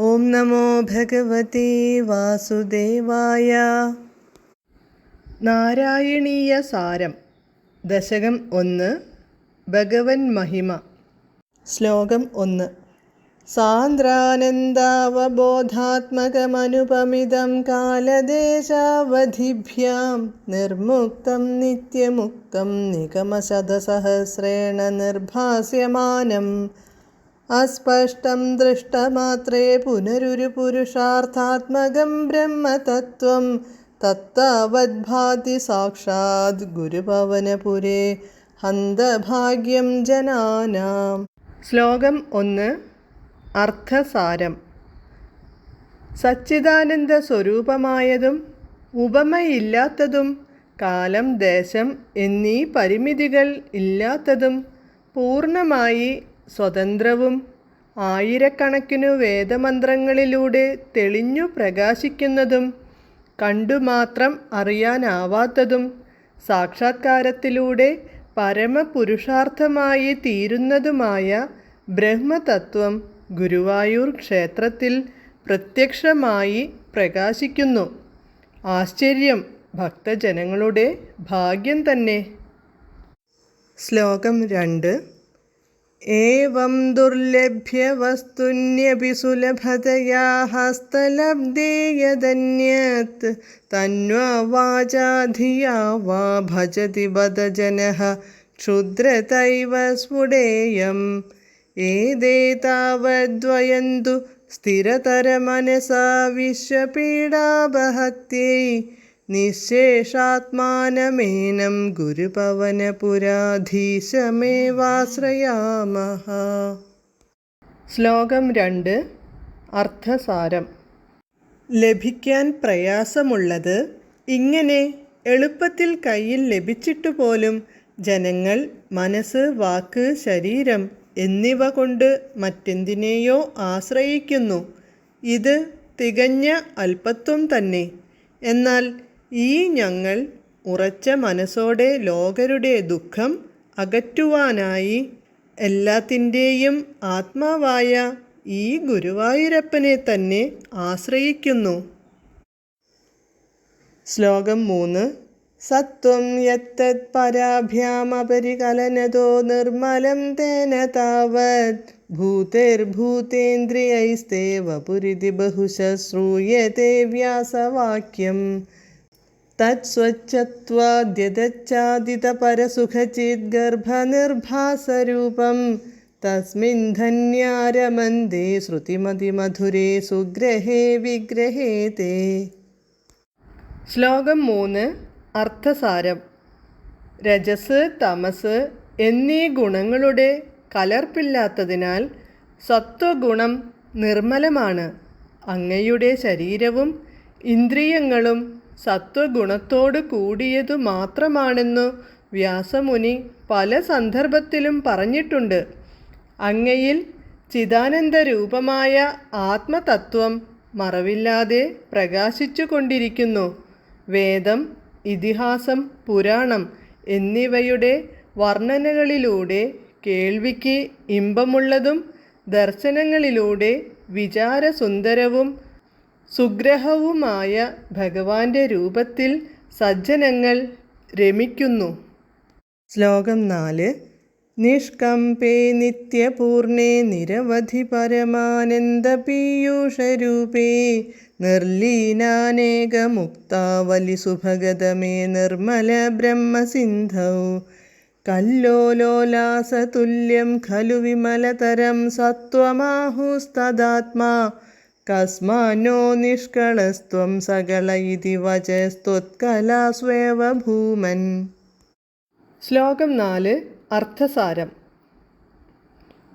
ഓം നമോ ഭഗവതി വാസുദേവായ. നാരായണീയ സാരം ദശകം ഒന്ന് ഭഗവൻ മഹിമ. ശ്ലോകം ഒന്ന്. സാന്ദ്രാനന്ദാവബോധാത്മകമനുപമിതം കാലദേശാവധിഭ്യാം നിർമുക്തം നിത്യമുക്തം നിഗമശതസഹസ്രേണ നിർഭാസ്യമാനം അസ്പഷ്ടം ദൃഷ്ടമാത്രേ പുനരുരു പുരുഷാർത്ഥാത്മകം ബ്രഹ്മതത്വം. തത്താവദ്ഭാതി സാക്ഷാത് ഗുരുഭവനപുരേ. ഹന്തഭാഗ്യം ജനാനാം. ശ്ലോകം ഒന്ന്. അർത്ഥസാരം. സച്ചിദാനന്ദ സ്വരൂപമായതും ഉപമയില്ലാത്തതും കാലം ദേശം എന്നീ പരിമിതികൾ ഇല്ലാത്തതും പൂർണമായി സ്വതന്ത്രവും ആയിരക്കണക്കിനു വേദമന്ത്രങ്ങളിലൂടെ തെളിഞ്ഞു പ്രകാശിക്കുന്നതും കണ്ടുമാത്രം അറിയാനാവാത്തതും സാക്ഷാത്കാരത്തിലൂടെ പരമപുരുഷാർത്ഥമായി തീരുന്നതുമായ ബ്രഹ്മതത്വം ഗുരുവായൂർ ക്ഷേത്രത്തിൽ പ്രത്യക്ഷമായി പ്രകാശിക്കുന്നു. ആശ്ചര്യം ഭക്തജനങ്ങളുടെ ഭാഗ്യം തന്നെ. ശ്ലോകം രണ്ട്. ദുർലഭ്യവസ്തുന്യപി സുലഭതയാ ഹസ്തലബ്ധേയതന്യത് തന്വാ വാചാ ധിയാ വാ ഭജതി വദ ജനഃ ക്ഷുദ്രതൈവ സ്ഫുടേയം ഏതേ താവദ്വയന്തു സ്ഥിരതരമനസാ വിശ്വപീഡാപഹത്यै നിശേഷാത്മാനമേനം ഗുരുപവനപുരാധീശമേവാശ്രയാമഹ. ശ്ലോകം രണ്ട്. അർത്ഥസാരം. ലഭിക്കാൻ പ്രയാസമുള്ളത് ഇങ്ങനെ എളുപ്പത്തിൽ കയ്യിൽ ലഭിച്ചിട്ട് പോലും ജനങ്ങൾ മനസ്സ് വാക്ക് ശരീരം എന്നിവ കൊണ്ട് മറ്റെന്തിനെയോ ആശ്രയിക്കുന്നു. ഇത് തികഞ്ഞ അല്പത്വം തന്നെ. എന്നാൽ ഈ ഞങ്ങൾ ഉറച്ച മനസ്സോടെ ലോകരുടെ ദുഃഖം അകറ്റുവാനായി എല്ലാത്തിന്റെയും ആത്മാവായ ഈ ഗുരുവായൂരപ്പനെ തന്നെ ആശ്രയിക്കുന്നു. ശ്ലോകം മൂന്ന്. സത്വം യത്തത് പരാഭ്യാമപരികലനതോ നിർമ്മലം തേന താവത്. ഭൂതേർഭൂതേന്ദ്രിയൈസ്തേവ പുരിതി ബഹുശ വ്യാസവാക്യം. തത്സ്വച്ഛത്വാദ്യതച്ചാദിതപരസുഖചിദ്ഗർഭനിർഭാസരൂപം. തസ്മിൻ ധന്യാരമന്ദേ ശ്രുതിമതിമധുരേ സുഗ്രഹേ വിഗ്രഹേ തേ ശ്ലോകം മൂന്ന്. അർത്ഥസാരം. രജസ് തമസ് എന്നീ ഗുണങ്ങളുടെ കലർപ്പില്ലാത്തതിനാൽ സത്വഗുണം നിർമ്മലമാണ്. അങ്ങയുടെ ശരീരവും ഇന്ദ്രിയങ്ങളും സത്വഗുണത്തോട് കൂടിയതു മാത്രമാണെന്നു വ്യാസമുനി പല സന്ദർഭത്തിലും പറഞ്ഞിട്ടുണ്ട്. അങ്ങയിൽ ചിദാനന്ദ രൂപമായ ആത്മതത്വം മറവില്ലാതെ പ്രകാശിച്ചു കൊണ്ടിരിക്കുന്നു വേദം ഇതിഹാസം പുരാണം എന്നിവയുടെ വർണനകളിലൂടെ കേൾവിക്ക് ഇമ്പമുള്ളതും ദർശനങ്ങളിലൂടെ വിചാരസുന്ദരവും സുഗ്രഹവുമായ ഭഗവാന്റെ രൂപത്തിൽ സജ്ജനങ്ങൾ രമിക്കുന്നു. ശ്ലോകം നാല്. നിഷ്കമ്പേ നിത്യപൂർണേ നിരവധി പരമാനന്ദ പീയൂഷരൂപേ നിർലീനാനേകമുക്താവലി സുഭഗതമേ നിർമ്മല ബ്രഹ്മസിന്ധൗ. കല്ലോലോലാസതുല്യം ഖലു വിമലതരം സത്വമാഹുസ്തദാത്മാ കസ്മാനോ നിഷ്കളസ്ത്വം സകല ഇതി വചസ്ത്വത്കലാസ്വേവ ഭൂമൻ ശ്ലോകം നാല് അർത്ഥസാരം.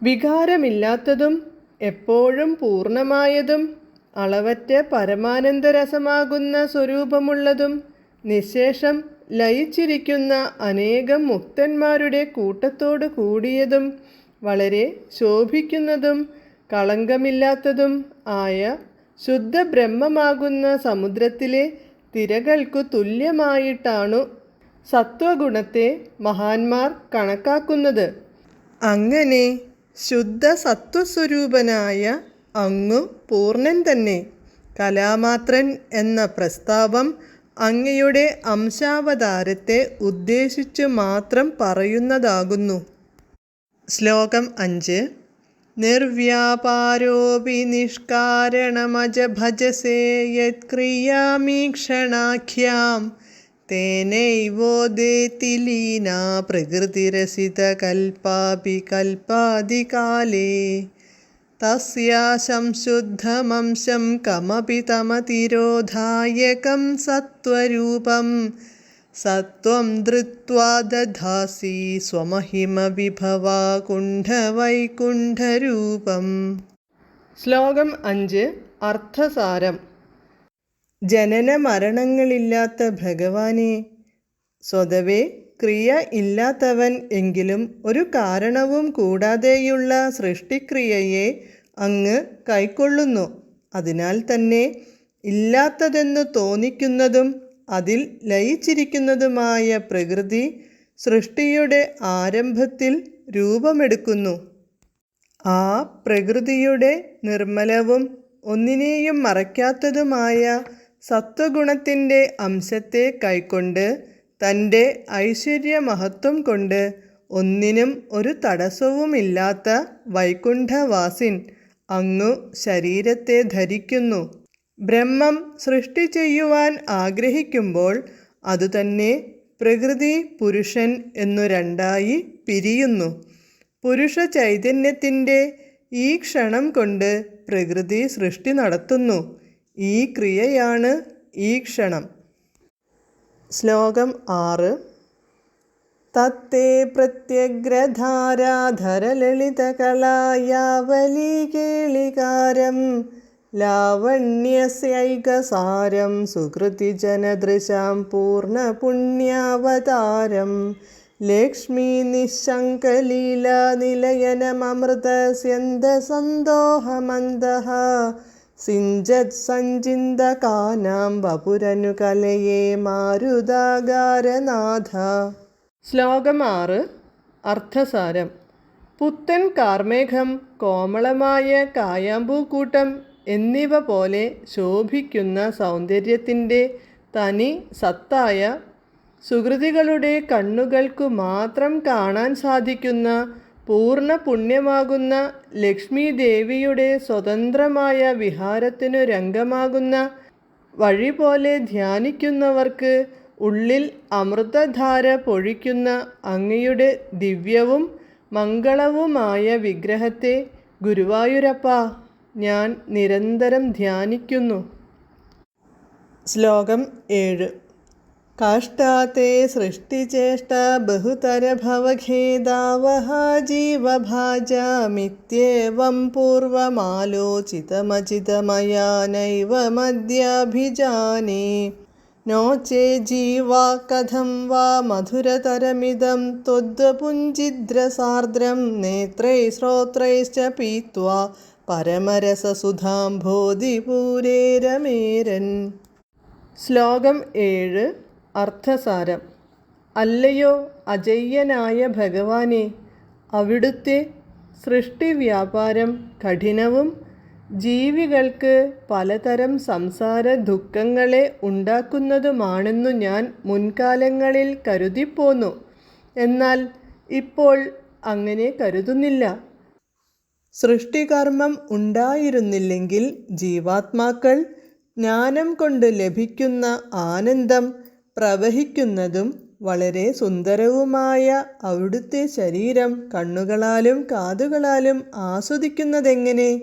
വികാരമില്ലാത്തതും എപ്പോഴും പൂർണമായതും അളവറ്റ പരമാനന്ദരസമാകുന്ന സ്വരൂപമുള്ളതും നിശേഷം ലയിച്ചിരിക്കുന്ന അനേകം മുക്തന്മാരുടെ കൂട്ടത്തോടു കൂടിയതും വളരെ ശോഭിക്കുന്നതും കളങ്കമില്ലാത്തതും ആയ ശുദ്ധ ബ്രഹ്മമാകുന്ന സമുദ്രത്തിലെ തിരകൾക്കു തുല്യമായിട്ടാണു സത്വഗുണത്തെ മഹാന്മാർ കണക്കാക്കുന്നത്. അങ്ങനെ ശുദ്ധ സത്വസ്വരൂപനായ അങ്ങു പൂർണൻ തന്നെ. കലാമാത്രൻ എന്ന പ്രസ്താവം അങ്ങയുടെ അംശാവതാരത്തെ ഉദ്ദേശിച്ചു മാത്രം പറയുന്നതാകുന്നു. ശ്ലോകം അഞ്ച്. നിർവ്യാപാരോപി നിഷ്കാരണമജ ഭജസേ യത്ക്രിയാമീക്ഷണാഖ്യാം തേനൈവോദേതി ലീനാ പ്രകൃതിരസിതകൽപ്പാപി കൽപ്പാദികാലേ. തസ്യാ സംശുദ്ധമംശം കമപി തമതിരോധായകം സത്വരൂപം. സത്വം ധൃത്വാ ദധാസി സ്വമഹിമ വിഭവാ കുണ്ഠവൈകുണ്ഠരൂപം. ശ്ലോകം അഞ്ച് അർത്ഥസാരം. ജനന മരണങ്ങളില്ലാത്ത ഭഗവാനെ സ്വതവേ ക്രിയ ഇല്ലാത്തവൻ എങ്കിലും ഒരു കാരണവും കൂടാതെയുള്ള സൃഷ്ടിക്രിയയെ അങ്ങ് കൈക്കൊള്ളുന്നു. അതിനാൽ തന്നെ ഇല്ലാത്തതെന്ന് തോന്നിക്കുന്നതും അതിൽ ലയിച്ചിരിക്കുന്നതുമായ പ്രകൃതി സൃഷ്ടിയുടെ ആരംഭത്തിൽ രൂപമെടുക്കുന്നു. ആ പ്രകൃതിയുടെ നിർമ്മലവും ഒന്നിനെയും മറയ്ക്കാത്തതുമായ സത്വഗുണത്തിന്റെ അംശത്തെ കൈക്കൊണ്ട് തന്റെ ഐശ്വര്യമഹത്വം കൊണ്ട് ഒന്നിനും ഒരു തടസ്സവുമില്ലാത്ത വൈകുണ്ഠവാസിൻ അങ്ങു ശരീരത്തെ ധരിക്കുന്നു. ബ്രഹ്മം സൃഷ്ടി ചെയ്യുവാൻ ആഗ്രഹിക്കുമ്പോൾ അതുതന്നെ പ്രകൃതി പുരുഷൻ എന്നു രണ്ടായി പിരിയുന്നു. പുരുഷ ചൈതന്യത്തിന്റെ ഈ ക്ഷണം കൊണ്ട് പ്രകൃതി സൃഷ്ടി നടത്തുന്നു. ഈ ക്രിയയാണ് ഈ ക്ഷണം. ശ്ലോകം ആറ്. തത്തേ പ്രത്യഗ്രധാരാധരലളിതകലായാവലീകേളികാരം ലാവണ്യസ്യൈകസാരം സുഹൃതിജനദൃശാം പൂർണപുണ്യാവതാരം ലക്ഷ്മീ നിശങ്കലീല നിലയനമൃതസ്യന്തസന്തോഹമന്ദഃ സിഞ്ചത് സഞ്ചിന്തകാനാം വപുരനുകലയെ മാരുതാകാരനാഥ ശ്ലോകം ആറ് അർത്ഥസാരം. പുത്തൻ കാർമേഘം കോമളമായ കായാമ്പൂക്കൂട്ടം എന്നിവ പോലെ ശോഭിക്കുന്ന സൗന്ദര്യത്തിന്റെ തനി സത്തായ സുഹൃതികളുടെ കണ്ണുകൾക്കു മാത്രം കാണാൻ സാധിക്കുന്ന പൂർണ പുണ്യമാകുന്ന ലക്ഷ്മി ദേവിയുടെ സ്വതന്ത്രമായ വിഹാരത്തിനു രംഗമാകുന്ന വഴി പോലെ ധ്യാനിക്കുന്നവർക്ക് ഉള്ളിൽ അമൃതധാര പൊഴിക്കുന്ന അങ്ങയുടെ ദിവ്യവും മംഗളവുമായ വിഗ്രഹത്തെ ഗുരുവായൂരപ്പ. ഞാൻ നിരന്തരം ധ്യാനിക്കുന്നു ശ്ലോകം ഏഴ് കാഷ്ടാത്തെ സൃഷ്ടിചേഷ്ട ബഹുതര ഭവഖേദാവഹ ജീവഭാജാമിത്യേവം പൂർവമാലോചിതമചിതമയാ നൈവ മദ്യാഭിജാനേ नो चे जीवा कथं वा मधुरतरमिदं त्वद्वपुञ्जिद्रसार्द्रं नेत्रैः श्रोत्रैश्च पीत्वा പരമരസസുധാംഭോധിപൂരേ രമേരൻ ശ്ലോകം ഏഴ്. അർത്ഥസാരം. അല്ലയോ അജയ്യനായ ഭഗവാനെ അവിടുത്തെ സൃഷ്ടിവ്യാപാരം കഠിനവും ജീവികൾക്ക് പലതരം സംസാര ദുഃഖങ്ങളെ ഉണ്ടാക്കുന്നതുമാണെന്നു ഞാൻ മുൻകാലങ്ങളിൽ കരുതിപ്പോന്നു. എന്നാൽ ഇപ്പോൾ അങ്ങനെ കരുതുന്നില്ല. സൃഷ്ടികർമ്മം ഉണ്ടായിരുന്നില്ലെങ്കിൽ ജീവാത്മാക്കൾ ജ്ഞാനം കൊണ്ട് ലഭിക്കുന്ന ആനന്ദം പ്രവഹിക്കുന്നതും വളരെ സുന്ദരവുമായ അവിടുത്തെ ശരീരം കണ്ണുകളാലും കാതുകളാലും ആസ്വദിക്കുന്നതെങ്ങനെ?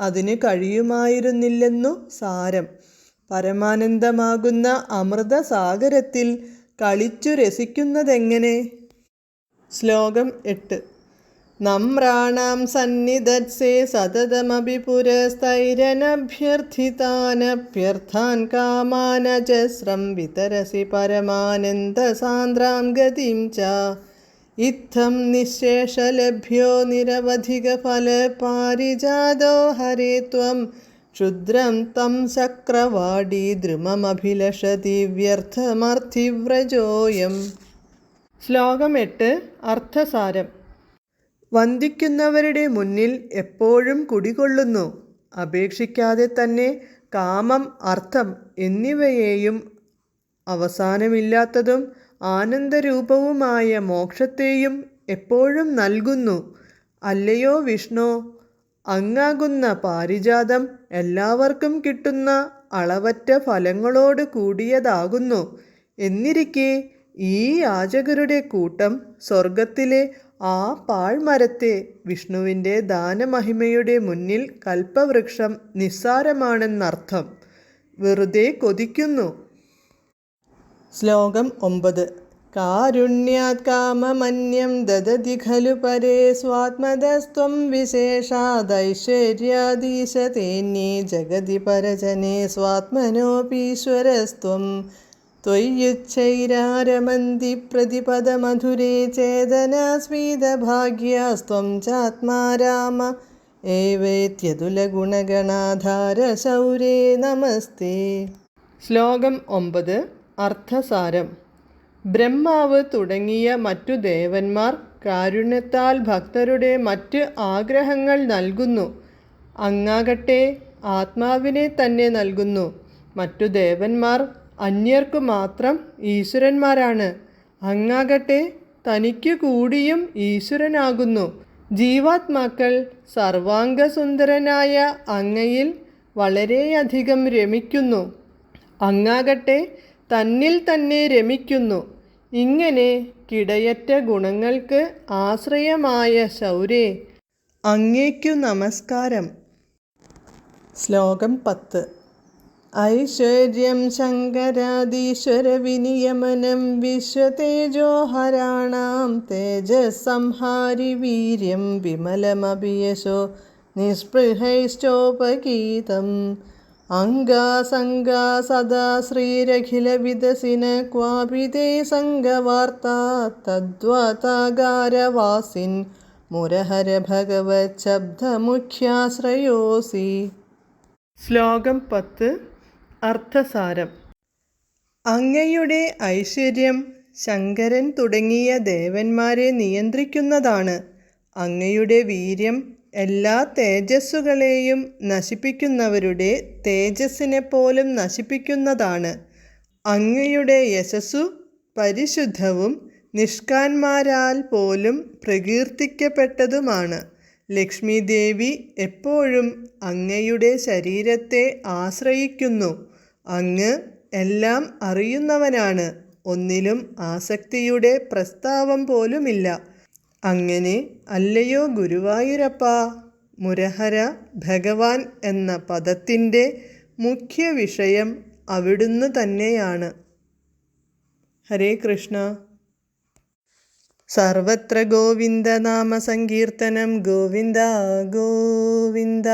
അതിന് കഴിയുമായിരുന്നില്ലെന്നു സാരം. പരമാനന്ദമാകുന്ന അമൃതസാഗരത്തിൽ കളിച്ചു രസിക്കുന്നതെങ്ങനെ? ശ്ലോകം എട്ട്. നമ്രാണാം സന്നിധത്സേ സതതമപി പുരസ്തൈരനഭ്യർത്ഥിതാനഭ്യർത്ഥാൻ കാമാനചസ്രം വിതരസി പരമാനന്ദസാന്ദ്രാം ഗതിം ച. ഇത്തം നിശേഷലഭ്യോ നിരവധികഫലപാരിജാതോ ഹരേ ത്വം. ക്ഷുദ്രം തം ചക്രവാടി ദ്രുമമഭിലഷതി വ്യർത്ഥമർത്ഥിവ്രജോയം. ശ്ലോകം എട്ട് അർത്ഥസാരം. വന്ദിക്കുന്നവരുടെ മുന്നിൽ എപ്പോഴും കുടികൊള്ളുന്നു. അപേക്ഷിക്കാതെ തന്നെ കാമം അർത്ഥം എന്നിവയെയും അവസാനമില്ലാത്തതും ആനന്ദരൂപവുമായ മോക്ഷത്തെയും എപ്പോഴും നൽകുന്നു. അല്ലയോ വിഷ്ണു? അങ്ങാകുന്ന പാരിജാതം എല്ലാവർക്കും കിട്ടുന്ന അളവറ്റ ഫലങ്ങളോട് കൂടിയതാകുന്നു. എന്നിരിക്കെ ഈ യാചകരുടെ കൂട്ടം സ്വർഗത്തിലെ ആ പാഴ്മരത്തെ വിഷ്ണുവിന്റെ ദാനമഹിമയുടെ മുന്നിൽ കൽപ്പവൃക്ഷം നിസ്സാരമാണെന്നർത്ഥം. വെറുതെ കൊതിക്കുന്നു. ശ്ലോകം ഒമ്പത്. കാരുണ്യാത് കാമമന്യം ദദതി ഖലു പരേ സ്വാത്മതസ്ത്വം വിശേഷാദൈശ്വര്യാദീശതേന്യേ ജഗതി പരജനേ സ്വാത്മനോപീശ്വരസ്ത്വം. त्वय्युच्चैरारमन्ति प्रतिपदमधुरे चेदनास्वीदभाग्यास्त्वं चात्मा राम एवेत्यतुलगुणगणाधारशौरे നമസ്തേ ശ്ലോകം ഒമ്പത് അർത്ഥസാരം ബ്രഹ്മാവ് തുടങ്ങിയ മറ്റു ദേവന്മാർ കാരുണ്യത്താൽ ഭക്തരുടെ മറ്റ് ആഗ്രഹങ്ങൾ നൽകുന്നു അങ്ങാകട്ടെ ആത്മാവിനെ തന്നെ നൽകുന്നു മറ്റു ദേവന്മാർ അന്യർക്കു മാത്രം ഈശ്വരന്മാരാണ്. അങ്ങാകട്ടെ തനിക്കു കൂടിയും ഈശ്വരനാകുന്നു. ജീവാത്മാക്കൾ സർവാംഗസുന്ദരനായ അങ്ങയിൽ വളരെയധികം രമിക്കുന്നു. അങ്ങാകട്ടെ തന്നിൽ തന്നെ രമിക്കുന്നു. ഇങ്ങനെ കിടയറ്റ ഗുണങ്ങൾക്ക് ആശ്രയമായ ശൗരേ അങ്ങേക്കു നമസ്കാരം. ശ്ലോകം പത്ത്. ഐശ്വര്യം ശങ്കരാദീശ്വരവിനിയമനം വിശ്വതേജോഹരാണാം തേജസ്സംഹാരി വീര്യം വിമലമഭിയശോ നിസ്പൃഹൈശ്ചോപഗീതം അംഗാസംഗാ സദാ ശ്രീരഖിലവിദസിന ക്വാപി തേ സംഗവാർത്താ തദ്വാതാകാരവാസിൻ മുരഹര ഭഗവത് ശബ്ദമുഖ്യാശ്രയോസി. ശ്ലോകം പത്ത്. അർത്ഥസാരം. അങ്ങയുടെ ഐശ്വര്യം ശങ്കരൻ തുടങ്ങിയ ദേവന്മാരെ നിയന്ത്രിക്കുന്നതാണ്. അങ്ങയുടെ വീര്യം എല്ലാ തേജസ്സുകളെയും നശിപ്പിക്കുന്നവരുടെ തേജസ്സിനെ പോലും നശിപ്പിക്കുന്നതാണ്. അങ്ങയുടെ യശസ്സു പരിശുദ്ധവും നിഷ്കാന്മാരാൽ പോലും പ്രകീർത്തിക്കപ്പെട്ടതുമാണ്. ലക്ഷ്മി ദേവി എപ്പോഴും അങ്ങയുടെ ശരീരത്തെ ആശ്രയിക്കുന്നു. അങ്ങ് എല്ലാം അറിയുന്നവനാണ്. ഒന്നിലും ആസക്തിയുടെ പ്രസ്താവം പോലുമില്ല. അങ്ങനെ അല്ലയോ ഗുരുവായൂരപ്പ? മുരഹര ഭഗവാൻ എന്ന പദത്തിന്റെ മുഖ്യ വിഷയം അവിടുന്ന് തന്നെയാണ്. ഹരേ കൃഷ്ണ. സർവത്ര ഗോവിന്ദ നാമ സങ്കീർത്തനം. ഗോവിന്ദ ഗോവിന്ദ.